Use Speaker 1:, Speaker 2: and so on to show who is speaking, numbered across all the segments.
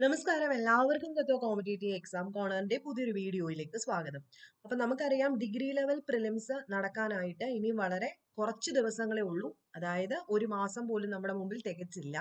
Speaker 1: നമസ്കാരം. എല്ലാവർക്കും തത്വ competitive exam കോണറിന്റെ പുതിയൊരു വീഡിയോയിലേക്ക് സ്വാഗതം. അപ്പൊ നമുക്കറിയാം ഡിഗ്രി ലെവൽ പ്രിലിംസ് നടക്കാനായിട്ട് ഇനി വളരെ കുറച്ച് ദിവസങ്ങളേ ഉള്ളൂ. അതായത് ഒരു മാസം പോലും നമ്മുടെ മുമ്പിൽ തികച്ചില്ല.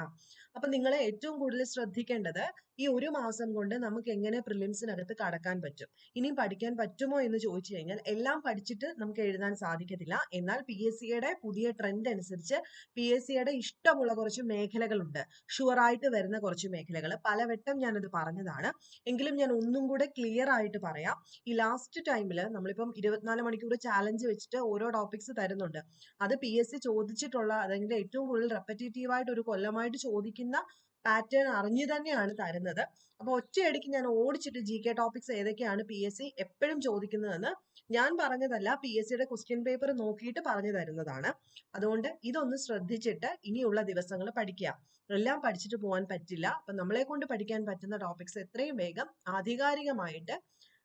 Speaker 1: അപ്പൊ നിങ്ങൾ ഏറ്റവും കൂടുതൽ ശ്രദ്ധിക്കേണ്ടത് ഈ ഒരു മാസം കൊണ്ട് നമുക്ക് എങ്ങനെ പ്രിലിംസിനകത്ത് കടക്കാൻ പറ്റും. ഇനിയും പഠിക്കാൻ പറ്റുമോ എന്ന് ചോദിച്ചു കഴിഞ്ഞാൽ എല്ലാം പഠിച്ചിട്ട് നമുക്ക് എഴുതാൻ സാധിക്കത്തില്ല. എന്നാൽ പി എസ് സിയുടെ പുതിയ ട്രെൻഡ് അനുസരിച്ച് പി എസ് സിയുടെ ഇഷ്ടമുള്ള കുറച്ച് മേഖലകളുണ്ട്. ഷുവർ ആയിട്ട് വരുന്ന കുറച്ച് മേഖലകൾ പലവട്ടം ഞാനത് പറഞ്ഞതാണ്. എങ്കിലും ഞാൻ ഒന്നും കൂടെ ക്ലിയർ ആയിട്ട് പറയാം. ഈ ലാസ്റ്റ് ടൈമിൽ നമ്മളിപ്പം ഇരുപത്തിനാല് മണിക്കൂർ ചാലഞ്ച് വെച്ചിട്ട് ഓരോ ടോപ്പിക്സ് തരുന്നുണ്ട്. അത് പി എസ് സി ചോദിച്ചിട്ടുള്ള അല്ലെങ്കിൽ ഏറ്റവും കൂടുതൽ റെപ്പറ്റേറ്റീവ് ആയിട്ട് ഒരു കൊല്ലമായിട്ട് ചോദിക്കുന്ന പാറ്റേൺ അറിഞ്ഞു തന്നെയാണ് തരുന്നത്. അപ്പൊ ഒറ്റയടിക്ക് ഞാൻ ഓടിച്ചിട്ട് ജി കെ ടോപ്പിക്സ് ഏതൊക്കെയാണ് പി എസ് സി എപ്പോഴും ചോദിക്കുന്നതെന്ന് ഞാൻ പറഞ്ഞതല്ല പി എസ് സിയുടെ ക്വസ്റ്റ്യൻ പേപ്പർ നോക്കിയിട്ട് പറഞ്ഞു തരുന്നതാണ്. അതുകൊണ്ട് ഇതൊന്ന് ശ്രദ്ധിച്ചിട്ട് ഇനിയുള്ള ദിവസങ്ങൾ പഠിക്കുക. എല്ലാം പഠിച്ചിട്ട് പോകാൻ പറ്റില്ല. അപ്പൊ നമ്മളെ കൊണ്ട് പഠിക്കാൻ പറ്റുന്ന ടോപ്പിക്സ് എത്രയും വേഗം ആധികാരികമായിട്ട്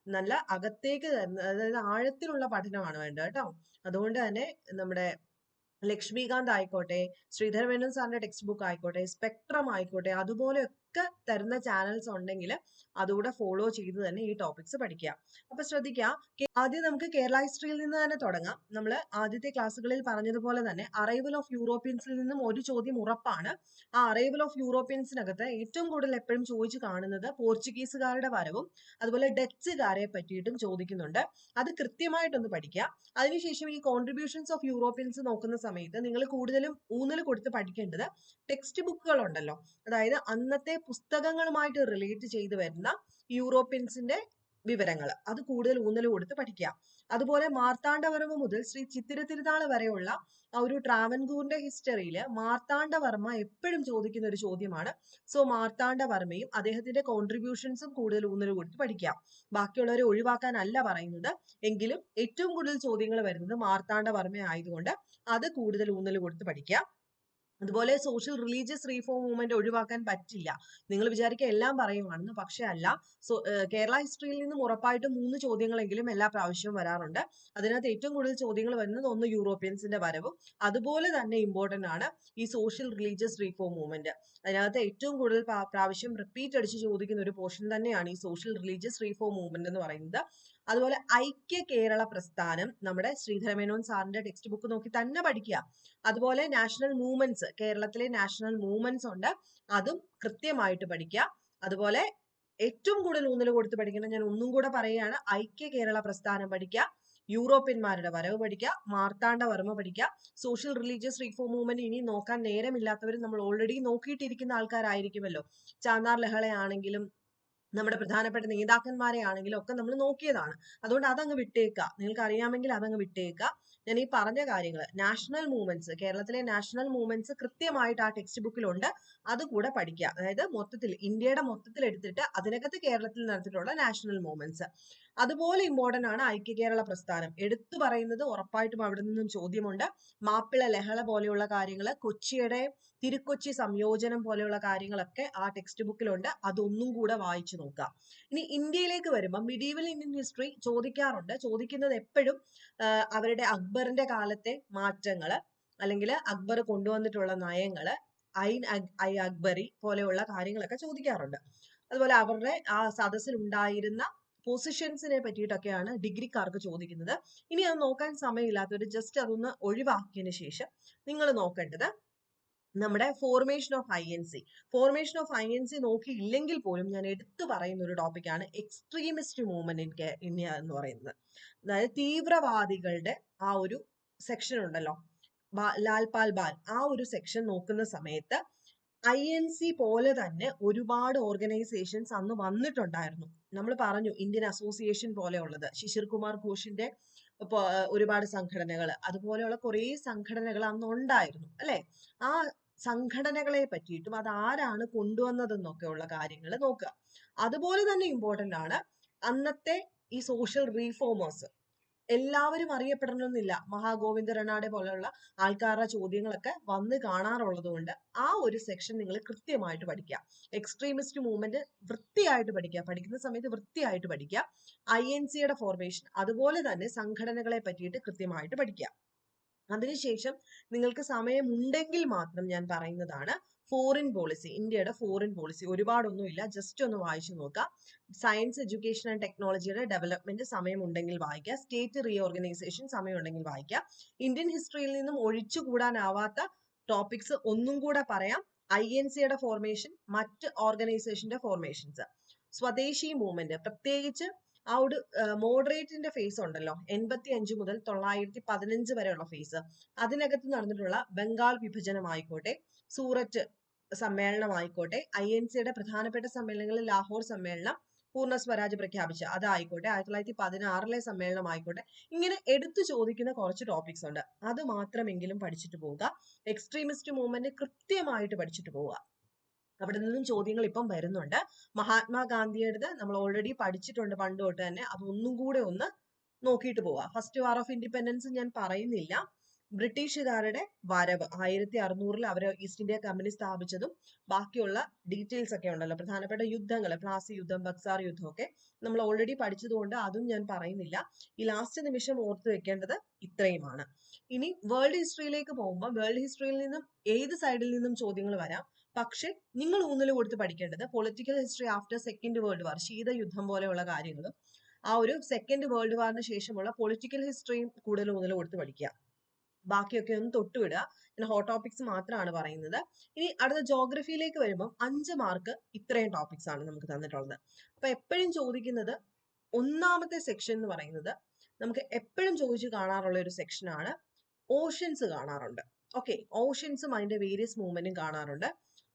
Speaker 1: നല്ല അകത്തേക്ക് അതായത് ആഴത്തിലുള്ള പഠനമാണ് വേണ്ടത് കേട്ടോ. അതുകൊണ്ട് തന്നെ നമ്മുടെ ലക്ഷ്മികാന്ത് ആയിക്കോട്ടെ ശ്രീധരമേനോൻ സാറിന്റെ ടെക്സ്റ്റ് ബുക്ക് ആയിക്കോട്ടെ സ്പെക്ട്രം ആയിക്കോട്ടെ അതുപോലെയൊക്കെ തരുന്ന ചാനൽസ് ഉണ്ടെങ്കിൽ അതുകൂടെ ഫോളോ ചെയ്ത് തന്നെ ഈ ടോപ്പിക്സ് പഠിക്കുക. അപ്പൊ ശ്രദ്ധിക്കുക ആദ്യം നമുക്ക് കേരള ഹിസ്റ്ററിയിൽ നിന്ന് തന്നെ തുടങ്ങാം. നമ്മൾ ആദ്യത്തെ ക്ലാസ്സുകളിൽ പറഞ്ഞതുപോലെ തന്നെ അറൈവൽ ഓഫ് യൂറോപ്യൻസിൽ നിന്നും ഒരു ചോദ്യം ഉറപ്പാണ്. ആ അറൈവൽ ഓഫ് യൂറോപ്യൻസിനകത്ത് ഏറ്റവും കൂടുതൽ എപ്പോഴും ചോദിച്ചു കാണുന്നത് പോർച്ചുഗീസുകാരുടെ വരവും അതുപോലെ ഡച്ചുകാരെ പറ്റിയിട്ടും ചോദിക്കുന്നുണ്ട്. അത് കൃത്യമായിട്ടൊന്ന് പഠിക്കുക. അതിനുശേഷം ഈ കോൺട്രിബ്യൂഷൻസ് ഓഫ് യൂറോപ്യൻസ് നോക്കുന്ന സമയത്ത് നിങ്ങൾ കൂടുതലും ഊന്നൽ കൊടുത്ത് പഠിക്കേണ്ടത് ടെക്സ്റ്റ് ബുക്കുകൾ ഉണ്ടല്ലോ അതായത് അന്നത്തെ പുസ്തകങ്ങളുമായിട്ട് റിലേറ്റ് ചെയ്ത് വരുന്ന യൂറോപ്യൻസിന്റെ വിവരങ്ങൾ. അത് കൂടുതൽ ഊന്നൽ കൊടുത്ത് പഠിക്കുക. അതുപോലെ മാർത്താണ്ഡവർമ്മ മുതൽ ശ്രീ ചിത്തിര തിരുനാൾ വരെയുള്ള ആ ഒരു ട്രാവൻകൂറിന്റെ ഹിസ്റ്ററിയിൽ മാർത്താണ്ഡവർമ്മ എപ്പോഴും ചോദിക്കുന്ന ഒരു ചോദ്യമാണ്. സോ മാർത്താണ്ഡവർമ്മയും അദ്ദേഹത്തിന്റെ കോൺട്രിബ്യൂഷൻസും കൂടുതൽ ഊന്നൽ കൊടുത്ത് പഠിക്കുക. ബാക്കിയുള്ളവരെ ഒഴിവാക്കാനല്ല പറയുന്നത്. എങ്കിലും ഏറ്റവും കൂടുതൽ ചോദ്യങ്ങൾ വരുന്നത് മാർത്താണ്ഡവർമ്മ ആയതുകൊണ്ട് അത് കൂടുതൽ ഊന്നൽ കൊടുത്ത് പഠിക്കുക. അതുപോലെ സോഷ്യൽ റിലീജിയസ് റീഫോം മൂവ്മെന്റ് ഒഴിവാക്കാൻ പറ്റില്ല. നിങ്ങൾ വിചാരിക്കുക എല്ലാം പറയുവാണെന്ന്. പക്ഷേ അല്ല സോ കേരള ഹിസ്റ്ററിയിൽ നിന്നും ഉറപ്പായിട്ടും മൂന്ന് ചോദ്യങ്ങളെങ്കിലും എല്ലാ പ്രാവശ്യവും വരാറുണ്ട്. അതിനകത്ത് ഏറ്റവും കൂടുതൽ ചോദ്യങ്ങൾ വരുന്നത് ഒന്ന് യൂറോപ്യൻസിന്റെ വരവും. അതുപോലെ തന്നെ ഇമ്പോർട്ടന്റ് ആണ് ഈ സോഷ്യൽ റിലീജിയസ് റീഫോം മൂവ്മെന്റ് അതിനകത്ത് ഏറ്റവും കൂടുതൽ പ്രാവശ്യം റിപ്പീറ്റ് അടിച്ച് ചോദിക്കുന്ന ഒരു പോർഷൻ തന്നെയാണ് ഈ സോഷ്യൽ റിലീജിയസ് റീഫോം മൂവ്മെന്റ് എന്ന് പറയുന്നത്. അതുപോലെ ഐക്യ കേരള പ്രസ്ഥാനം നമ്മുടെ ശ്രീധരമേനോൻ സാറിന്റെ ടെക്സ്റ്റ് ബുക്ക് നോക്കി തന്നെ പഠിക്കുക. അതുപോലെ നാഷണൽ മൂവ്മെന്റ്സ് കേരളത്തിലെ നാഷണൽ മൂവ്മെന്റ്സ് ഉണ്ട്. അതും കൃത്യമായിട്ട് പഠിക്കുക. അതുപോലെ ഏറ്റവും കൂടുതൽ ഊന്നൽ കൊടുത്ത് പഠിക്കണം ഞാൻ ഒന്നും കൂടെ പറയുകയാണ് ഐക്യ കേരള പ്രസ്ഥാനം പഠിക്കുക യൂറോപ്യന്മാരുടെ വരവ് പഠിക്കുക മാർത്താണ്ഡ വർമ്മ പഠിക്കുക. സോഷ്യൽ റിലീജിയസ് റീഫോം മൂവ്മെന്റ് ഇനി നോക്കാൻ നേരമില്ലാത്തവർ നമ്മൾ ഓൾറെഡി നോക്കിയിട്ടിരിക്കുന്ന ആൾക്കാരായിരിക്കുമല്ലോ. ചാന്നാർ ലഹളയാണെങ്കിലും നമ്മുടെ പ്രധാനപ്പെട്ട നേതാക്കന്മാരെ ആണെങ്കിലും ഒക്കെ നമ്മൾ നോക്കിയതാണ്. അതുകൊണ്ട് അതങ്ങ് വിട്ടേക്കുക. നിങ്ങൾക്ക് അറിയാമെങ്കിൽ അതങ്ങ് വിട്ടേക്കുക. ഞാൻ ഈ പറഞ്ഞ കാര്യങ്ങൾ നാഷണൽ മൂവ്മെന്റ്സ് കേരളത്തിലെ നാഷണൽ മൂവ്മെന്റ്സ് കൃത്യമായിട്ട് ആ ടെക്സ്റ്റ് ബുക്കിലുണ്ട് അതുകൂടെ പഠിക്കുക. അതായത് മൊത്തത്തിൽ ഇന്ത്യയുടെ മൊത്തത്തിൽ എടുത്തിട്ട് അതിനകത്ത് കേരളത്തിൽ നടത്തിയിട്ടുള്ള നാഷണൽ മൂവ്മെന്റ്സ് അതുപോലെ ഇമ്പോർട്ടന്റ് ആണ് ഐക്യ കേരള പ്രസ്ഥാനം. എടുത്തു പറയുന്നത് ഉറപ്പായിട്ടും അവിടെ നിന്നും ചോദ്യമുണ്ട്. മാപ്പിള ലഹള പോലെയുള്ള കാര്യങ്ങൾ കൊച്ചിയുടെ തിരുക്കൊച്ചി സംയോജനം പോലെയുള്ള കാര്യങ്ങളൊക്കെ ആ ടെക്സ്റ്റ് ബുക്കിലുണ്ട് അതൊന്നും കൂടെ വായിച്ചു നോക്കുക. ഇനി ഇന്ത്യയിലേക്ക് വരുമ്പോൾ മിഡീവൽ ഇന്ത്യൻ ഹിസ്റ്ററി ചോദിക്കാറുണ്ട്. ചോദിക്കുന്നത് എപ്പോഴും അവരുടെ അക്ബറിന്റെ കാലത്തെ മാറ്റങ്ങൾ അല്ലെങ്കിൽ അക്ബർ കൊണ്ടുവന്നിട്ടുള്ള നയങ്ങൾ ഐൻ ഐ അക്ബറി പോലെയുള്ള കാര്യങ്ങളൊക്കെ ചോദിക്കാറുണ്ട്. അതുപോലെ അവരുടെ ആ സദസ്സിൽ ഉണ്ടായിരുന്ന പൊസിഷൻസിനെ പറ്റിയിട്ടൊക്കെയാണ് ഡിഗ്രിക്കാർക്ക് ചോദിക്കുന്നത്. ഇനി അത് നോക്കാൻ സമയമില്ലാത്തവർ ജസ്റ്റ് അതൊന്ന് ഒഴിവാക്കിയതിന് ശേഷം നിങ്ങൾ നോക്കേണ്ടത് നമ്മുടെ formation of I N C formation of I N C നോക്കിയില്ലെങ്കിൽ പോലും ഞാൻ എടുത്തു പറയുന്ന ഒരു ടോപ്പിക്കാണ് എക്സ്ട്രീമിസ്റ്റ് മൂവ്മെന്റ് ഇന്ത്യ എന്ന് പറയുന്നത്. അതായത് തീവ്രവാദികളുടെ ആ ഒരു സെക്ഷൻ ഉണ്ടല്ലോ. ലാൽപാൽ ബാൽ ആ ഒരു സെക്ഷൻ നോക്കുന്ന സമയത്ത് ഐ എൻ സി പോലെ തന്നെ ഒരുപാട് ഓർഗനൈസേഷൻസ് അന്ന് വന്നിട്ടുണ്ടായിരുന്നു. നമ്മൾ പറഞ്ഞു ഇന്ത്യൻ അസോസിയേഷൻ പോലെയുള്ളത്. ശിശിർ കുമാർ ഘോഷിന്റെ ഒരുപാട് സംഘടനകൾ അതുപോലെയുള്ള കുറേ സംഘടനകൾ അന്ന് ഉണ്ടായിരുന്നു അല്ലെ? ആ സംഘടനകളെ പറ്റിയിട്ടും അത് ആരാണ് കൊണ്ടുവന്നതെന്നൊക്കെയുള്ള കാര്യങ്ങൾ നോക്കുക. അതുപോലെ തന്നെ ഇമ്പോർട്ടന്റ് ആണ് അന്നത്തെ ഈ സോഷ്യൽ റീഫോമേഴ്സ് എല്ലാവരും അറിയപ്പെടണമെന്നില്ല. മഹാഗോവിന്ദ റണാടെ പോലെയുള്ള ആൾക്കാരുടെ ചോദ്യങ്ങളൊക്കെ വന്ന് കാണാറുള്ളത് കൊണ്ട് ആ ഒരു സെക്ഷൻ നിങ്ങൾ കൃത്യമായിട്ട് പഠിക്കുക. എക്സ്ട്രീമിസ്റ്റ് മൂവ്മെന്റ് വൃത്തിയായിട്ട് പഠിക്കുക. പഠിക്കുന്ന സമയത്ത് വൃത്തിയായിട്ട് പഠിക്കുക. ഐ എൻ സിയുടെ ഫോർമേഷൻ അതുപോലെ തന്നെ സംഘടനകളെ പറ്റിയിട്ട് കൃത്യമായിട്ട് പഠിക്കുക. അതിനുശേഷം നിങ്ങൾക്ക് സമയമുണ്ടെങ്കിൽ മാത്രം ഞാൻ പറയുന്നതാണ് ഫോറിൻ പോളിസി ഇന്ത്യയുടെ ഫോറിൻ പോളിസി ഒരുപാടൊന്നുമില്ല. ജസ്റ്റ് ഒന്ന് വായിച്ചു നോക്കുക സയൻസ് എഡ്യൂക്കേഷൻ ആൻഡ് ടെക്നോളജിയുടെ ഡെവലപ്മെന്റ് സമയമുണ്ടെങ്കിൽ വായിക്കുക സ്റ്റേറ്റ് റീഓർഗനൈസേഷൻ സമയമുണ്ടെങ്കിൽ വായിക്കുക ഇന്ത്യൻ ഹിസ്റ്ററിയിൽ നിന്നും ഒഴിച്ചുകൂടാനാവാത്ത ടോപ്പിക്സ് ഒന്നും കൂടെ പറയാം. ഐ എൻ സിയുടെ ഫോർമേഷൻ മറ്റ് ഓർഗനൈസേഷന്റെ ഫോർമേഷൻസ് സ്വദേശി മൂവ്മെന്റ് പ്രത്യേകിച്ച് ആ ഒരു മോഡറേറ്റിന്റെ ഫേസ് ഉണ്ടല്ലോ. എൺപത്തി അഞ്ച് മുതൽ തൊള്ളായിരത്തി പതിനഞ്ച് വരെയുള്ള ഫേസ് അതിനകത്ത് നടന്നിട്ടുള്ള ബംഗാൾ വിഭജനമായിക്കോട്ടെ സൂററ്റ് സമ്മേളനമായിക്കോട്ടെ ഐ എൻ സിയുടെ പ്രധാനപ്പെട്ട സമ്മേളനങ്ങളിൽ ലാഹോർ സമ്മേളനം പൂർണ സ്വരാജ് പ്രഖ്യാപിച്ച. അതായിക്കോട്ടെ ആയിരത്തി തൊള്ളായിരത്തി പതിനാറിലെ സമ്മേളനം ആയിക്കോട്ടെ. ഇങ്ങനെ എടുത്തു ചോദിക്കുന്ന കുറച്ച് ടോപ്പിക്സ് ഉണ്ട്. അത് മാത്രമെങ്കിലും പഠിച്ചിട്ട് പോവുക. എക്സ്ട്രീമിസ്റ്റ് മൂവ്മെന്റ് കൃത്യമായിട്ട് പഠിച്ചിട്ട് പോവുക. അവിടെ നിന്നും ചോദ്യങ്ങൾ ഇപ്പം വരുന്നുണ്ട്. മഹാത്മാഗാന്ധിയുടേത് നമ്മൾ ഓൾറെഡി പഠിച്ചിട്ടുണ്ട് പണ്ട് തൊട്ട് തന്നെ. അത് ഒന്നും കൂടെ ഒന്ന് നോക്കിയിട്ട് പോവുക. ഫസ്റ്റ് വാർ ഓഫ് ഇൻഡിപെൻഡൻസ് ഞാൻ പറയുന്നില്ല. ബ്രിട്ടീഷുകാരുടെ വരവ്. ആയിരത്തി അറുന്നൂറിൽ അവർ ഈസ്റ്റ് ഇന്ത്യ കമ്പനി സ്ഥാപിച്ചതും ബാക്കിയുള്ള ഡീറ്റെയിൽസ് ഒക്കെ ഉണ്ടല്ലോ. പ്രധാനപ്പെട്ട യുദ്ധങ്ങൾ പ്ലാസി യുദ്ധം ബക്സാർ യുദ്ധം ഒക്കെ നമ്മൾ ഓൾറെഡി പഠിച്ചതുകൊണ്ട് അതും ഞാൻ പറയുന്നില്ല. ഈ ലാസ്റ്റ് നിമിഷം ഓർത്തു വെക്കേണ്ടത് ഇത്രയുമാണ്. ഇനി വേൾഡ് ഹിസ്റ്ററിയിലേക്ക് പോകുമ്പോൾ വേൾഡ് ഹിസ്റ്ററിയിൽ നിന്നും ഏത് സൈഡിൽ നിന്നും ചോദ്യങ്ങൾ വരാം? പക്ഷെ നിങ്ങൾ ഊന്നൽ കൊടുത്ത് പഠിക്കേണ്ടത് political history after second world war ശീതയുദ്ധം പോലെയുള്ള കാര്യങ്ങളും ആ ഒരു സെക്കൻഡ് വേൾഡ് വാറിന് ശേഷമുള്ള പൊളിറ്റിക്കൽ ഹിസ്റ്ററിയും കൂടുതൽ ഊന്നൽ കൊടുത്ത് പഠിക്കുക. ബാക്കിയൊക്കെ ഒന്ന് തൊട്ടുവിടുക. ഞാൻ ഹോട്ട് ടോപ്പിക്സ് മാത്രമാണ് പറയുന്നത്. ഇനി അടുത്ത ജോഗ്രഫിയിലേക്ക് വരുമ്പോൾ അഞ്ച് മാർക്ക് ഇത്രയും ടോപ്പിക്സ് ആണ് നമുക്ക് തന്നിട്ടുള്ളത്. അപ്പൊ എപ്പോഴും ചോദിക്കുന്നത് ഒന്നാമത്തെ സെക്ഷൻ എന്ന് പറയുന്നത് നമുക്ക് എപ്പോഴും ചോദിച്ചു കാണാറുള്ള ഒരു സെക്ഷനാണ് ഓഷ്യൻസ് കാണാറുണ്ട്. ഓക്കെ ഓഷ്യൻസും അതിന്റെ വേരിയസ് മൂവ്മെന്റും കാണാറുണ്ട്.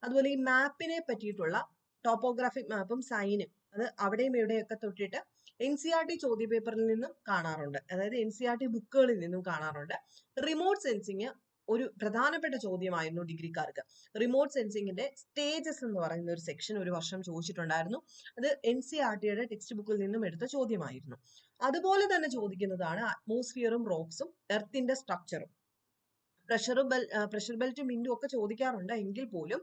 Speaker 1: അതുപോലെ ഈ മാപ്പിനെ പറ്റിയിട്ടുള്ള ടോപ്പോഗ്രാഫിക് മാപ്പും സൈനും അത് അവിടെയും ഇവിടെയൊക്കെ തൊട്ടിട്ട് എൻ സി ആർ ടി ചോദ്യ പേപ്പറിൽ നിന്നും കാണാറുണ്ട്. അതായത് എൻ സി ആർ ടി ബുക്കുകളിൽ നിന്നും കാണാറുണ്ട്. റിമോട്ട് സെൻസിങ് ഒരു പ്രധാനപ്പെട്ട ചോദ്യമായിരുന്നു ഡിഗ്രിക്കാർക്ക്. റിമോട്ട് സെൻസിങ്ങിന്റെ സ്റ്റേജസ് എന്ന് പറയുന്ന ഒരു സെക്ഷൻ ഒരു വർഷം ചോദിച്ചിട്ടുണ്ടായിരുന്നു. അത് എൻ സി ആർ ടിയുടെ ടെക്സ്റ്റ് ബുക്കിൽ നിന്നും എടുത്ത ചോദ്യമായിരുന്നു. അതുപോലെ തന്നെ ചോദിക്കുന്നതാണ് അറ്റ്മോസ്ഫിയറും റോക്സും എർത്തിന്റെ സ്ട്രക്ചറും പ്രഷർ ബെൽ പ്രഷർ ബെൽറ്റും മിൻഡും ഒക്കെ ചോദിക്കാറുണ്ട് എങ്കിൽ പോലും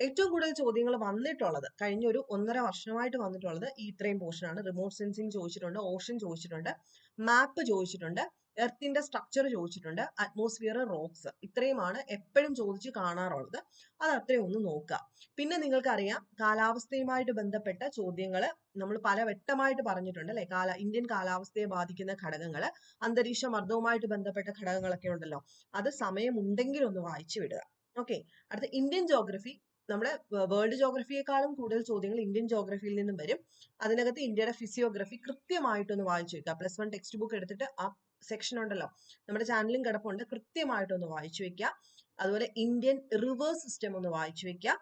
Speaker 1: ഏറ്റവും കൂടുതൽ ചോദ്യങ്ങൾ വന്നിട്ടുള്ളത് കഴിഞ്ഞ ഒരു ഒന്നര വർഷമായിട്ട് വന്നിട്ടുള്ളത് ഈ ഇത്രയും പോർഷനാണ് റിമോട്ട് സെൻസിങ് ചോദിച്ചിട്ടുണ്ട് ഓഷൻ ചോദിച്ചിട്ടുണ്ട് മാപ്പ് ചോദിച്ചിട്ടുണ്ട് എർത്തിന്റെ സ്ട്രക്ചർ ചോദിച്ചിട്ടുണ്ട് അറ്റ്മോസ്ഫിയർ റോക്സ് ഇത്രയുമാണ് എപ്പോഴും ചോദിച്ച് കാണാറുള്ളത്. അത് അത്രയും ഒന്ന് നോക്കുക. പിന്നെ നിങ്ങൾക്കറിയാം കാലാവസ്ഥയുമായിട്ട് ബന്ധപ്പെട്ട ചോദ്യങ്ങൾ നമ്മൾ പല വെട്ടമായിട്ട് പറഞ്ഞിട്ടുണ്ട് അല്ലെ? കാല ഇന്ത്യൻ കാലാവസ്ഥയെ ബാധിക്കുന്ന ഘടകങ്ങൾ അന്തരീക്ഷ മർദ്ദവുമായിട്ട് ബന്ധപ്പെട്ട ഘടകങ്ങളൊക്കെ ഉണ്ടല്ലോ. അത് സമയമുണ്ടെങ്കിൽ ഒന്ന് വായിച്ചു വിടുക. ഓക്കെ അടുത്ത ഇന്ത്യൻ ജോഗ്രഫി നമ്മുടെ വേൾഡ് ജോഗ്രഫിയെക്കാളും കൂടുതൽ ചോദ്യങ്ങൾ ഇന്ത്യൻ ജോഗ്രഫിയിൽ നിന്നും വരും. അതിനകത്ത് ഇന്ത്യയുടെ ഫിസിയോഗ്രഫി കൃത്യമായിട്ടൊന്ന് വായിച്ചു വെക്കുക പ്ലസ് വൺ ടെക്സ്റ്റ് ബുക്ക് എടുത്തിട്ട് ആ സെക്ഷൻ ഉണ്ടല്ലോ. നമ്മുടെ ചാനലും കിടപ്പുണ്ട്. കൃത്യമായിട്ടൊന്ന് വായിച്ചു വെക്കുക അതുപോലെ ഇന്ത്യൻ റിവേഴ്സ് സിസ്റ്റം ഒന്ന് വായിച്ചു വെക്കുക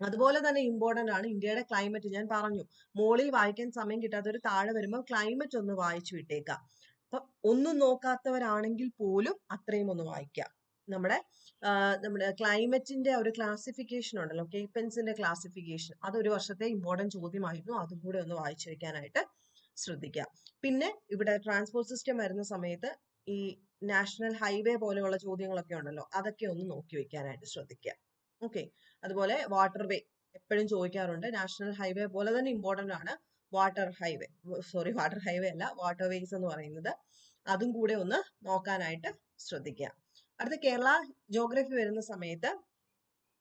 Speaker 1: അതുപോലെ തന്നെ ഇമ്പോർട്ടന്റ് ആണ് ഇന്ത്യയുടെ ക്ലൈമറ്റ് ഞാൻ പറഞ്ഞു മോളിൽ വായിക്കാൻ സമയം കിട്ടാത്ത ഒരു താഴെ വരുമ്പോൾ ക്ലൈമറ്റ് ഒന്ന് വായിച്ചു വിട്ടേക്കാം. അപ്പൊ ഒന്നും നോക്കാത്തവരാണെങ്കിൽ പോലും അത്രയും ഒന്ന് വായിക്കുക നമ്മുടെ നമ്മുടെ ക്ലൈമറ്റിന്റെ ഒരു ക്ലാസിഫിക്കേഷൻ ഉണ്ടല്ലോ കേപ്പൻസിന്റെ ക്ലാസിഫിക്കേഷൻ. അത് ഒരു വർഷത്തെ ഇമ്പോർട്ടന്റ് ചോദ്യമായിരുന്നു. അതും കൂടെ ഒന്ന് വായിച്ചു വെക്കാനായിട്ട് ശ്രദ്ധിക്കുക പിന്നെ ഇവിടെ ട്രാൻസ്പോർട്ട് സിസ്റ്റം വരുന്ന സമയത്ത് ഈ നാഷണൽ ഹൈവേ പോലെയുള്ള ചോദ്യങ്ങളൊക്കെ ഉണ്ടല്ലോ അതൊക്കെ ഒന്ന് നോക്കി വെക്കാനായിട്ട് ശ്രദ്ധിക്കുക ഓക്കെ അതുപോലെ വാട്ടർ വേ എപ്പോഴും ചോദിക്കാറുണ്ട്. നാഷണൽ ഹൈവേ പോലെ തന്നെ ഇമ്പോർട്ടന്റ് ആണ്. Water highway sorry water highway അല്ല വാട്ടർ വേസ് എന്ന് പറയുന്നത്. അതും കൂടെ ഒന്ന് നോക്കാനായിട്ട് ശ്രദ്ധിക്കുക അടുത്ത കേരള ജോഗ്രഫി വരുന്ന സമയത്ത്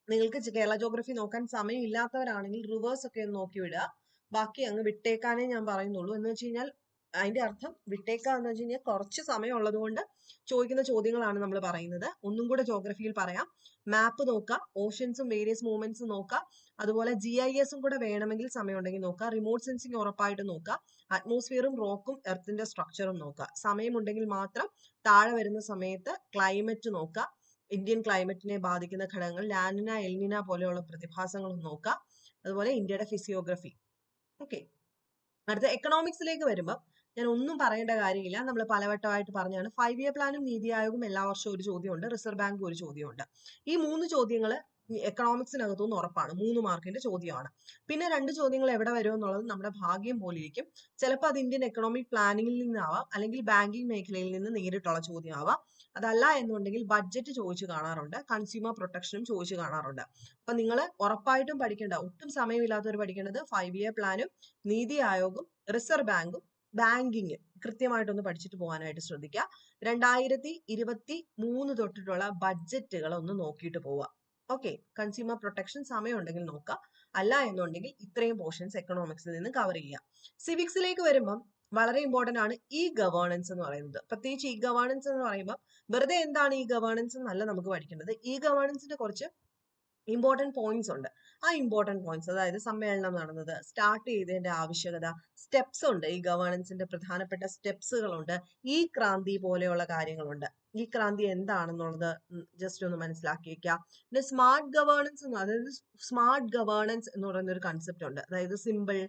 Speaker 1: നിങ്ങൾക്ക് കേരള ജോഗ്രഫി നോക്കാൻ സമയം ഇല്ലാത്തവരാണെങ്കിൽ റിവേഴ്സ് ഒക്കെ ഒന്ന് നോക്കി വിടുക. ബാക്കി അങ്ങ് വിട്ടേക്കാനേ ഞാൻ പറയുന്നുള്ളൂ. എന്ന് വെച്ച് കഴിഞ്ഞാൽ അതിന്റെ അർത്ഥം വിട്ടേക്കുക എന്ന് വെച്ച് കഴിഞ്ഞാൽ കുറച്ച് സമയം ഉള്ളത് കൊണ്ട് ചോദിക്കുന്ന ചോദ്യങ്ങളാണ് നമ്മൾ പറയുന്നത്. ഒന്നും കൂടെ ജോഗ്രഫിയിൽ പറയാം. മാപ്പ് നോക്കുക ഓഷൻസും വേരിയസ് മൂവ്മെന്റ്സും നോക്കുക അതുപോലെ ജി ഐ എസും കൂടെ വേണമെങ്കിൽ സമയം ഉണ്ടെങ്കിൽ നോക്കുക റിമോട്ട് സെൻസിങ് ഉറപ്പായിട്ട് നോക്കുക അറ്റ്മോസ്ഫിയറും റോക്കും എർത്തിന്റെ സ്ട്രക്ചറും നോക്കുക സമയമുണ്ടെങ്കിൽ മാത്രം താഴെ വരുന്ന സമയത്ത് ക്ലൈമറ്റ് നോക്കുക ഇന്ത്യൻ ക്ലൈമറ്റിനെ ബാധിക്കുന്ന ഘടകങ്ങൾ ലാനിന എൽനിന പോലെയുള്ള പ്രതിഭാസങ്ങളും നോക്കുക അതുപോലെ ഇന്ത്യയുടെ ഫിസിയോഗ്രഫി ഓക്കെ അടുത്ത എക്കണോമിക്സിലേക്ക് വരുമ്പോൾ ഞാൻ ഒന്നും പറയേണ്ട കാര്യമില്ല. നമ്മൾ പലവട്ടമായിട്ട് പറഞ്ഞാണ് ഫൈവ് ഇയർ പ്ലാനും നീതി ആയോഗും എല്ലാ വർഷവും ഒരു ചോദ്യമുണ്ട്. റിസർവ് ബാങ്ക് ഒരു ചോദ്യമുണ്ട്. ഈ മൂന്ന് ചോദ്യങ്ങൾ എക്കണോമിക്സിനകത്തുനിന്ന് ഉറപ്പാണ്. മൂന്ന് മാർക്കിന്റെ ചോദ്യമാണ്. പിന്നെ രണ്ട് ചോദ്യങ്ങൾ എവിടെ വരും എന്നുള്ളത് നമ്മുടെ ഭാഗ്യം പോലെ ഇരിക്കും ചിലപ്പോൾ അത് ഇന്ത്യൻ എക്കണോമിക് പ്ലാനിങ്ങിൽ നിന്നാവാം. അല്ലെങ്കിൽ ബാങ്കിങ് മേഖലയിൽ നിന്ന് നേരിട്ടുള്ള ചോദ്യമാവാം. അതല്ല എന്നുണ്ടെങ്കിൽ ബഡ്ജറ്റ് ചോദിച്ചു കാണാറുണ്ട്. കൺസ്യൂമർ പ്രൊട്ടക്ഷനും ചോദിച്ചു കാണാറുണ്ട്. അപ്പൊ നിങ്ങൾ ഉറപ്പായിട്ടും പഠിക്കേണ്ട ഒട്ടും സമയമില്ലാത്തവർ പഠിക്കേണ്ടത് ഫൈവ് ഇയർ പ്ലാനും നീതി ആയോഗും റിസർവ് ബാങ്കും ബാങ്കിങ് കൃത്യമായിട്ടൊന്ന് പഠിച്ചിട്ട് പോകാനായിട്ട് ശ്രദ്ധിക്കുക രണ്ടായിരത്തി ഇരുപത്തി മൂന്ന് തൊട്ടിട്ടുള്ള ബഡ്ജറ്റുകൾ ഒന്ന് നോക്കിയിട്ട് പോവുക. ഓക്കെ കൺസ്യൂമർ പ്രൊട്ടക്ഷൻ സമയമുണ്ടെങ്കിൽ നോക്കുക അല്ല എന്നുണ്ടെങ്കിൽ ഇത്രയും പോർഷൻസ് എക്കണോമിക്സിൽ നിന്ന് കവർ ചെയ്യുക. സിവിക്സിലേക്ക് വരുമ്പം വളരെ ഇമ്പോർട്ടന്റ് ആണ് ഇ ഗവേണൻസ് എന്ന് പറയുന്നത്. പ്രത്യേകിച്ച് ഇ ഗവേണൻസ് എന്ന് പറയുമ്പോൾ വെറുതെ എന്താണ് ഈ ഗവേണൻസ് എന്നല്ല നമുക്ക് പഠിക്കേണ്ടത്. ഇ ഗവേണൻസിന്റെ കുറച്ച് ഇമ്പോർട്ടന്റ് പോയിന്റ്സ് ഉണ്ട്. ആ ഇമ്പോർട്ടന്റ് പോയിന്റ്സ് അതായത് സമ്മേളനം നടന്നത് സ്റ്റാർട്ട് ചെയ്തതിന്റെ ആവശ്യകത സ്റ്റെപ്സ് ഉണ്ട്. ഈ ഗവേണൻസിന്റെ പ്രധാനപ്പെട്ട സ്റ്റെപ്സുകളുണ്ട് ഈ ക്രാന്തി പോലെയുള്ള കാര്യങ്ങളുണ്ട്. ഈ ക്രാന്തി എന്താണെന്നുള്ളത് ജസ്റ്റ് ഒന്ന് മനസ്സിലാക്കി വെക്കുക പിന്നെ സ്മാർട്ട് ഗവേണൻസ് അതായത് സ്മാർട്ട് ഗവേണൻസ് എന്ന് പറയുന്ന ഒരു കൺസെപ്റ്റ് ഉണ്ട്. അതായത് സിമ്പിൾ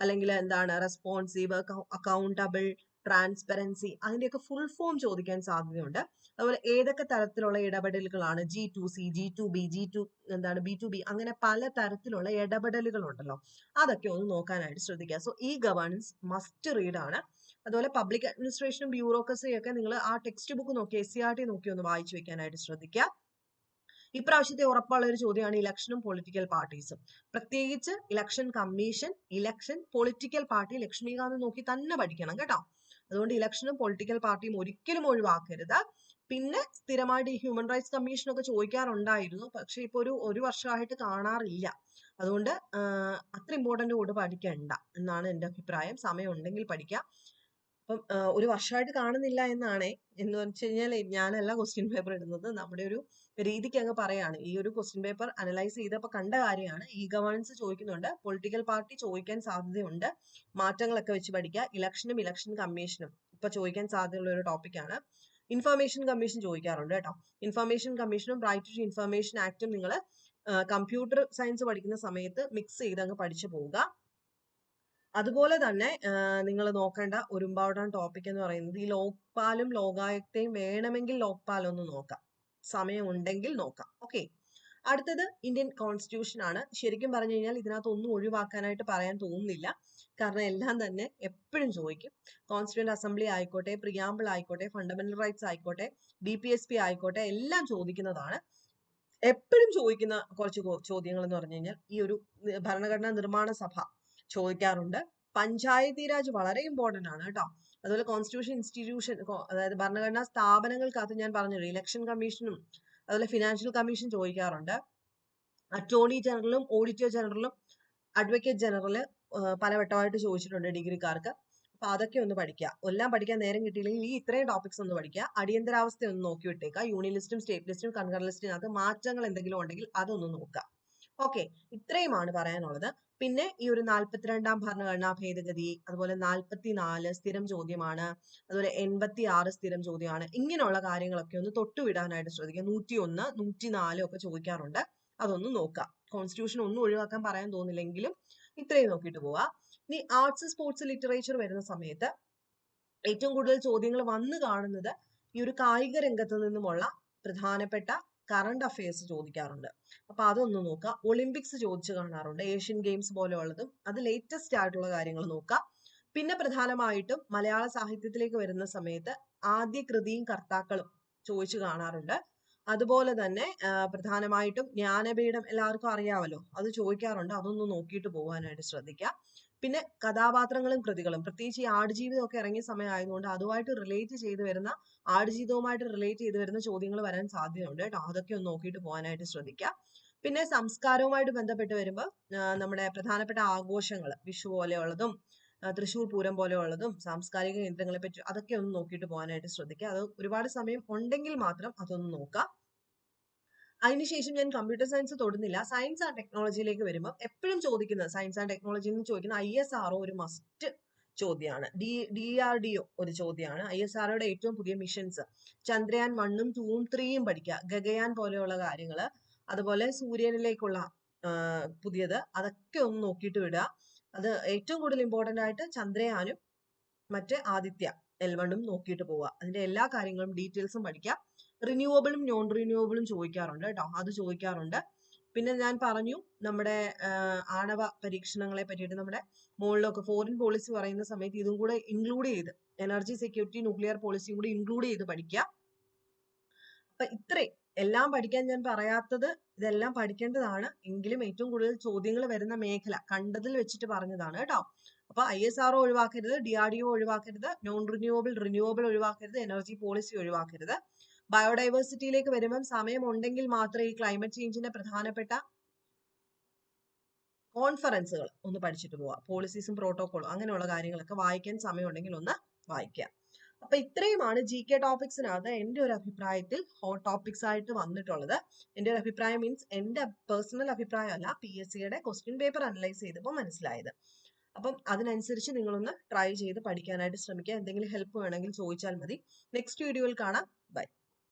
Speaker 1: അല്ലെങ്കിൽ എന്താണ് റെസ്പോൺസീവ് അക്കൗണ്ടബിൾ ട്രാൻസ്പെറൻസി അതിന്റെയൊക്കെ ഫുൾ ഫോം ചോദിക്കാൻ സാധ്യതയുണ്ട്. അതുപോലെ ഏതൊക്കെ തരത്തിലുള്ള ഇടപെടലുകളാണ് G to C G to B G to എന്താണ് ബി ടു ബി അങ്ങനെ പല തരത്തിലുള്ള ഇടപെടലുകൾ ഉണ്ടല്ലോ അതൊക്കെ ഒന്ന് നോക്കാനായിട്ട് ശ്രദ്ധിക്കുക. സോ ഈ ഗവേണൻസ് മസ്റ്റ് റീഡ് ആണ്. അതുപോലെ പബ്ലിക് അഡ്മിനിസ്ട്രേഷനും ബ്യൂറോക്രസിയും ഒക്കെ നിങ്ങൾ ആ ടെക്സ്റ്റ് ബുക്ക് നോക്കി എസ് സി ആർ ടി നോക്കി ഒന്ന് വായിച്ചു വെക്കാനായിട്ട് ശ്രദ്ധിക്കുക. ഇപ്രാവശ്യത്തെ ഉറപ്പുള്ള ഒരു ചോദ്യമാണ് ഇലക്ഷനും പൊളിറ്റിക്കൽ പാർട്ടീസും പ്രത്യേകിച്ച് election commission election political party Laxmikanth നോക്കി തന്നെ പഠിക്കണം കേട്ടോ. അതുകൊണ്ട് ഇലക്ഷനും പൊളിറ്റിക്കൽ പാർട്ടിയും ഒരിക്കലും ഒഴിവാക്കരുത്. പിന്നെ സ്ഥിരമായിട്ട് ഈ ഹ്യൂമൻ റൈറ്റ്സ് കമ്മീഷൻ ഒക്കെ ചോദിക്കാറുണ്ടായിരുന്നു. പക്ഷെ ഇപ്പൊ ഒരു ഒരു വർഷമായിട്ട് കാണാറില്ല. അതുകൊണ്ട് അത്ര ഇമ്പോർട്ടന്റ് കൂടെ പഠിക്കണ്ട എന്നാണ് എന്റെ അഭിപ്രായം. സമയം ഉണ്ടെങ്കിൽ പഠിക്കാം. അപ്പം ഒരു വർഷമായിട്ട് കാണുന്നില്ല എന്നാണ് എന്ന് വെച്ച് കഴിഞ്ഞാൽ ഞാനല്ല ക്വസ്റ്റ്യൻ പേപ്പർ ഇടുന്നത്. നമ്മുടെ ഒരു രീതിക്ക് അങ്ങ് പറയാണ്. ഈ ഒരു ക്വസ്റ്റ്യൻ പേപ്പർ അനലൈസ് ചെയ്തപ്പോൾ കണ്ട കാര്യമാണ്. ഈ ഗവേണൻസ് ചോദിക്കുന്നുണ്ട്. പൊളിറ്റിക്കൽ പാർട്ടി ചോദിക്കാൻ സാധ്യതയുണ്ട്. മാറ്റങ്ങളൊക്കെ വെച്ച് പഠിക്കുക. ഇലക്ഷനും ഇലക്ഷൻ കമ്മീഷനും ഇപ്പൊ ചോദിക്കാൻ സാധ്യതയുള്ള ഒരു ടോപ്പിക്കാണ് ഇൻഫർമേഷൻ കമ്മീഷൻ ചോദിക്കാറുണ്ട് കേട്ടോ. ഇൻഫർമേഷൻ കമ്മീഷനും റൈറ്റ് ടു ഇൻഫർമേഷൻ ആക്ടും നിങ്ങൾ കമ്പ്യൂട്ടർ സയൻസ് പഠിക്കുന്ന സമയത്ത് മിക്സ് ചെയ്ത് അങ്ങ് പഠിച്ചു പോവുക. അതുപോലെ തന്നെ നിങ്ങൾ നോക്കേണ്ട ഒരു ഇമ്പോർട്ടന്റ് ടോപ്പിക് എന്ന് പറയുന്നത് ഈ ലോക്പാലും ലോകായുക്തയും വേണമെങ്കിൽ ലോക്പാൽ ഒന്ന് നോക്കാം. സമയം ഉണ്ടെങ്കിൽ നോക്കാം. ഓക്കെ അടുത്തത് ഇന്ത്യൻ കോൺസ്റ്റിറ്റ്യൂഷൻ ആണ്. ശരിക്കും പറഞ്ഞു കഴിഞ്ഞാൽ ഇതിനകത്ത് ഒന്നും ഒഴിവാക്കാനായിട്ട് പറയാൻ തോന്നുന്നില്ല. കാരണം എല്ലാം തന്നെ എപ്പോഴും ചോദിക്കും. കോൺസ്റ്റിറ്റ്യൂന്റ് അസംബ്ലി ആയിക്കോട്ടെ പ്രിയാമ്പിൾ ആയിക്കോട്ടെ ഫണ്ടമെന്റൽ റൈറ്റ്സ് ആയിക്കോട്ടെ ബി പി എസ് പി ആയിക്കോട്ടെ എല്ലാം ചോദിക്കുന്നതാണ്. എപ്പോഴും ചോദിക്കുന്ന കുറച്ച് ചോദ്യങ്ങൾ എന്ന് പറഞ്ഞു കഴിഞ്ഞാൽ ഈ ഒരു ഭരണഘടനാ നിർമ്മാണ സഭ ചോദിക്കാറുണ്ട്. പഞ്ചായത്തി രാജ് വളരെ ഇമ്പോർട്ടന്റ് ആണ് കേട്ടോ. അതുപോലെ കോൺസ്റ്റിറ്റ്യൂഷൻ ഇൻസ്റ്റിറ്റ്യൂഷൻ അതായത് ഭരണഘടനാ സ്ഥാപനങ്ങൾക്കകത്ത് ഞാൻ പറഞ്ഞു ഇലക്ഷൻ കമ്മീഷനും അതുപോലെ ഫിനാൻഷ്യൽ കമ്മീഷൻ ചോദിക്കാറുണ്ട്. അറ്റോർണി ജനറലും ഓഡിറ്റർ ജനറലും അഡ്വക്കേറ്റ് ജനറൽ പലവട്ടമായിട്ട് ചോദിച്ചിട്ടുണ്ട് ഡിഗ്രിക്കാർക്ക്. അപ്പൊ അതൊക്കെ ഒന്ന് പഠിക്കുക എല്ലാം പഠിക്കാൻ നേരം കിട്ടിയില്ലെങ്കിൽ ഈ ഇത്രയും ടോപ്പിക്സ് ഒന്ന് പഠിക്കുക അടിയന്തരാവസ്ഥ ഒന്ന് നോക്കി വിട്ടേക്കുക യൂണിയൻ ലിസ്റ്റും സ്റ്റേറ്റ് ലിസ്റ്റും കൺകർ മാറ്റങ്ങൾ എന്തെങ്കിലും ഉണ്ടെങ്കിൽ അതൊന്ന് നോക്കുക ഓക്കെ ഇത്രയുമാണ് പറയാനുള്ളത്. പിന്നെ ഈ ഒരു നാൽപ്പത്തിരണ്ടാം ഭരണഘടനാ ഭേദഗതി അതുപോലെ നാൽപ്പത്തിനാല് സ്ഥിരം ചോദ്യമാണ് അതുപോലെ എൺപത്തി ആറ് സ്ഥിരം ചോദ്യമാണ് ഇങ്ങനെയുള്ള കാര്യങ്ങളൊക്കെ ഒന്ന് തൊട്ടുവിടാനായിട്ട് ശ്രദ്ധിക്കുക. നൂറ്റി ഒന്ന് നൂറ്റി നാല് ഒക്കെ ചോദിക്കാറുണ്ട്. അതൊന്ന് നോക്കാം കോൺസ്റ്റിറ്റ്യൂഷൻ ഒന്നും ഒഴിവാക്കാൻ പറയാൻ തോന്നില്ലെങ്കിലും ഇത്രയും നോക്കിയിട്ട് പോവാ ഇനി ആർട്സ് സ്പോർട്സ് ലിറ്ററേച്ചർ വരുന്ന സമയത്ത് ഏറ്റവും കൂടുതൽ ചോദ്യങ്ങൾ വന്നു കാണുന്നത് ഈ ഒരു കായിക രംഗത്ത് നിന്നുമുള്ള പ്രധാനപ്പെട്ട കറണ്ട് അഫയേഴ്സ് ചോദിക്കാറുണ്ട്. അപ്പൊ അതൊന്ന് നോക്കുക ഒളിമ്പിക്സ് ചോദിച്ചു കാണാറുണ്ട്. ഏഷ്യൻ ഗെയിംസ് പോലെയുള്ളതും. അത് ലേറ്റസ്റ്റ് ആയിട്ടുള്ള കാര്യങ്ങൾ നോക്കാം. പിന്നെ പ്രധാനമായിട്ടും മലയാള സാഹിത്യത്തിലേക്ക് വരുന്ന സമയത്ത് ആദ്യ കൃതിയും കർത്താക്കളും ചോദിച്ചു കാണാറുണ്ട്. അതുപോലെ തന്നെ പ്രധാനമായിട്ടും ജ്ഞാനപീഠം എല്ലാവർക്കും അറിയാമല്ലോ അത് ചോദിക്കാറുണ്ട്. അതൊന്ന് നോക്കിയിട്ട് പോകാനായിട്ട് ശ്രദ്ധിക്കുക പിന്നെ കഥാപാത്രങ്ങളും കൃതികളും. പ്രത്യേകിച്ച് ഈ ആടുജീവിതം ഒക്കെ ഇറങ്ങിയ സമയമായതുകൊണ്ട് അതുമായിട്ട് റിലേറ്റ് ചെയ്ത് വരുന്ന ആടുജീവിതവുമായിട്ട് റിലേറ്റ് ചെയ്ത് വരുന്ന ചോദ്യങ്ങൾ വരാൻ സാധ്യതയുണ്ട് കേട്ടോ. അതൊക്കെ ഒന്ന് നോക്കിയിട്ട് പോകാനായിട്ട് ശ്രദ്ധിക്കുക. പിന്നെ സംസ്കാരവുമായിട്ട് ബന്ധപ്പെട്ട് വരുമ്പോൾ നമ്മുടെ പ്രധാനപ്പെട്ട ആഘോഷങ്ങൾ വിഷു പോലെയുള്ളതും തൃശ്ശൂർ പൂരം പോലെയുള്ളതും സാംസ്കാരിക കേന്ദ്രങ്ങളെ പറ്റി അതൊക്കെ ഒന്ന് നോക്കിയിട്ട് പോകാനായിട്ട് ശ്രദ്ധിക്കുക. അത് ഒരുപാട് സമയം ഉണ്ടെങ്കിൽ മാത്രം അതൊന്ന് നോക്കാം അതിനുശേഷം ഞാൻ കമ്പ്യൂട്ടർ സയൻസ് തൊടുന്നില്ല. സയൻസ് ആൻഡ് ടെക്നോളജിയിലേക്ക് വരുമ്പോൾ എപ്പോഴും ചോദിക്കുന്നത് സയൻസ് ആൻഡ് ടെക്നോളജി എന്ന് ചോദിക്കുന്ന ഐ എസ് ആർഒ ഒരു മസ്റ്റ് ചോദ്യമാണ്. D D R D O ഒരു ചോദ്യമാണ്. ഐ എസ് ആർഒയുടെ ഏറ്റവും പുതിയ മിഷൻസ് ചന്ദ്രയാൻ വണ്ണും ടൂവും ത്രീയും പഠിക്കുക. ഗഗയാൻ പോലെയുള്ള കാര്യങ്ങൾ അതുപോലെ സൂര്യനിലേക്കുള്ള പുതിയത് അതൊക്കെ ഒന്ന് നോക്കിയിട്ട് വിടുക. അത് ഏറ്റവും കൂടുതൽ ഇമ്പോർട്ടന്റ് ആയിട്ട് ചന്ദ്രയാനും മറ്റേ ആദിത്യ എൽ വണ്ണും നോക്കിയിട്ട് പോവുക. അതിന്റെ എല്ലാ കാര്യങ്ങളും ഡീറ്റെയിൽസും പഠിക്കുക. റിന്യൂവബിളും നോൺ റിന്യൂവബിളും ചോദിക്കാറുണ്ട് കേട്ടോ. അത് ചോദിക്കാറുണ്ട്. പിന്നെ ഞാൻ പറഞ്ഞു നമ്മുടെ ആണവ പരീക്ഷണങ്ങളെ പറ്റിയിട്ട് നമ്മുടെ മുകളിലൊക്കെ ഫോറിൻ പോളിസി പറയുന്ന സമയത്ത് ഇതും കൂടെ ഇൻക്ലൂഡ് ചെയ്ത് എനർജി സെക്യൂരിറ്റി ന്യൂക്ലിയർ പോളിസിയും കൂടി ഇൻക്ലൂഡ് ചെയ്ത് പഠിക്കുക. അപ്പൊ ഇത്രേ. എല്ലാം പഠിക്കാൻ ഞാൻ പറയാത്തത് ഇതെല്ലാം പഠിക്കേണ്ടതാണ്. എങ്കിലും ഏറ്റവും കൂടുതൽ ചോദ്യങ്ങൾ വരുന്ന മേഖല കണ്ടതിൽ വെച്ചിട്ട് പറഞ്ഞതാണ് കേട്ടോ. അപ്പൊ ഐ എസ് ആർ ഒഴിവാക്കരുത് ഡി ആർ ഡി ഒ ഒഴിവാക്കരുത് നോൺ റിന്യൂവബിൾ റിന്യൂവബിൾ ഒഴിവാക്കരുത് എനർജി പോളിസി ഒഴിവാക്കരുത്. ബയോഡൈവേഴ്സിറ്റിയിലേക്ക് വരുമ്പം സമയമുണ്ടെങ്കിൽ മാത്രമേ ഈ ക്ലൈമറ്റ് ചേഞ്ചിന്റെ പ്രധാനപ്പെട്ട കോൺഫറൻസുകൾ ഒന്ന് പഠിച്ചിട്ട് പോവാം. പോളിസീസും പ്രോട്ടോകോളും അങ്ങനെയുള്ള കാര്യങ്ങളൊക്കെ വായിക്കാൻ സമയമുണ്ടെങ്കിൽ ഒന്ന് വായിക്കുക. അപ്പൊ ഇത്രയുമാണ് ജി കെ ടോപ്പിക്സിനകത്ത് എന്റെ ഒരു അഭിപ്രായത്തിൽ ഹോട്ട് ടോപ്പിക്സ് ആയിട്ട് വന്നിട്ടുള്ളത്. എന്റെ ഒരു അഭിപ്രായം മീൻസ് എന്റെ പേഴ്സണൽ അഭിപ്രായമല്ല പി എസ് സിയുടെ ക്വസ്റ്റ്യൻ പേപ്പർ അനലൈസ് ചെയ്തപ്പോൾ മനസ്സിലായത്. അപ്പം അതിനനുസരിച്ച് നിങ്ങളൊന്ന് ട്രൈ ചെയ്ത് പഠിക്കാനായിട്ട് ശ്രമിക്കുക. എന്തെങ്കിലും ഹെൽപ്പ് വേണമെങ്കിൽ ചോദിച്ചാൽ മതി. നെക്സ്റ്റ് വീഡിയോയിൽ കാണാം. ബൈ.